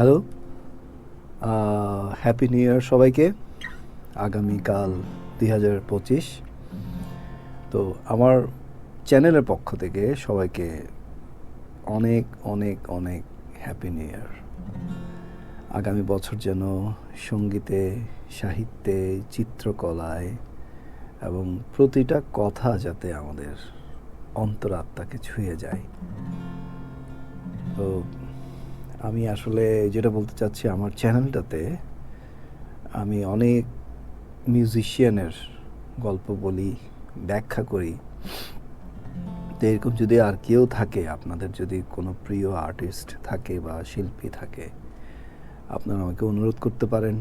Hello happy new ইয়ার সবাইকে। আগামীকাল দুই হাজার পঁচিশ। তো আমার চ্যানেলের পক্ষ থেকে সবাইকে অনেক অনেক অনেক হ্যাপি নিউ ইয়ার আগামী বছর যেন সঙ্গীতে, সাহিত্যে, চিত্রকলায় এবং প্রতিটা কথা যাতে আমাদের অন্তরাত্মাকে ছুঁয়ে যায়। তো আমি আসলে যেটা বলতে চাচ্ছি আমার চ্যানেলটাতে, আমি অনেক মিউজিশিয়ানের গল্প বলি, ব্যাখ্যা করি। তো এরকম যদি আর কেউ থাকে, আপনাদের যদি কোনো প্রিয় আর্টিস্ট থাকে বা শিল্পী থাকে, আপনারা আমাকে অনুরোধ করতে পারেন,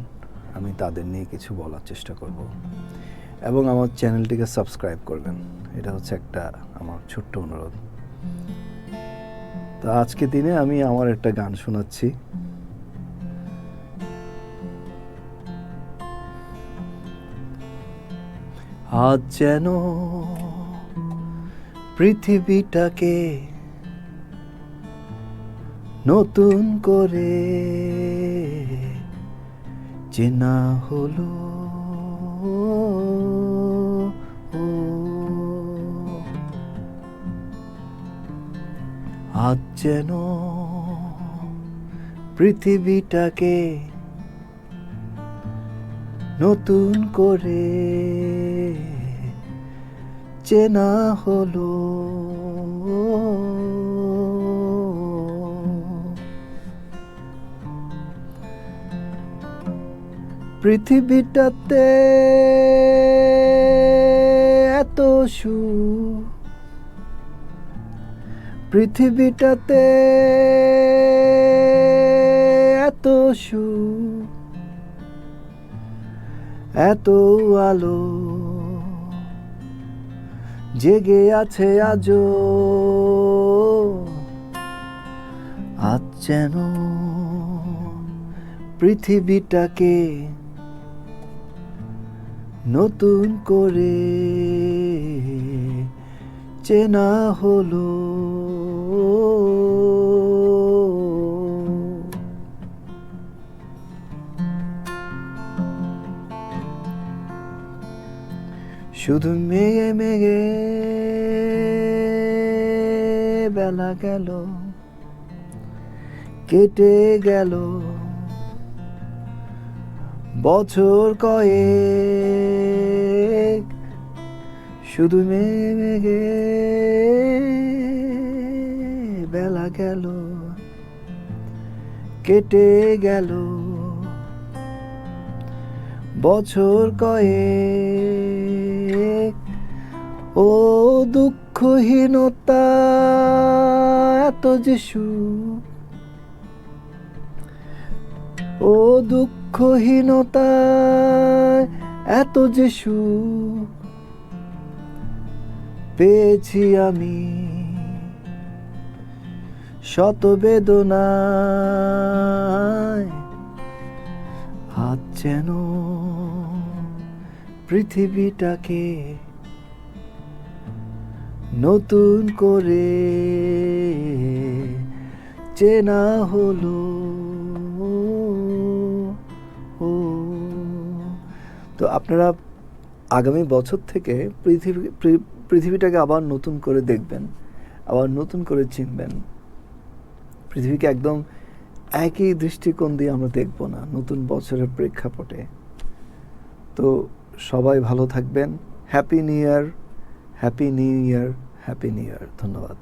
আমি তাদের নিয়ে কিছু বলার চেষ্টা করব। এবং আমার চ্যানেলটিকে সাবস্ক্রাইব করবেন। এটা হচ্ছে একটা আমার ছোট্ট অনুরোধ। তো আজকে দিনে আমি আমার একটা গান শোনাচ্ছি। আজ যেন পৃথিবীটাকে নতুন করে চেনা হলো। আজ যেন পৃথিবীটাকে নতুন করে চেনা হলো। পৃথিবীটাতে এত সুখ পৃথিবীটাতে এত সুখ, এত আলো, জেগে আছে আজও, আজ যেন পৃথিবীটাকে নতুন করে চেনা হলো। শুধু মেঘে মেঘে বেলা গেল, কেটে গেল। বছর কয়েক শুধু মেঘে মেঘে বেলা গেল, কেটে গেল। বছর কয়েক ও দুঃখহীনতা, এত যে সুখ। ও দুঃখহীনতা, এত যে সুখ। পেয়েছি আমি শত বেদনায়। হাত যেন পৃথিবীটাকে নতুন করে চেনা হলো। তো আপনারা আগামী বছর থেকে পৃথিবী পৃথিবীটাকে আবার নতুন করে দেখবেন, আবার নতুন করে চিনবেন। পৃথিবীকে একদম একই দৃষ্টিকোণ দিয়ে আমরা দেখব না, নতুন বছরের প্রেক্ষাপটে। তো সবাই ভালো থাকবেন happy new year happy new year happy new year ধন্যবাদ।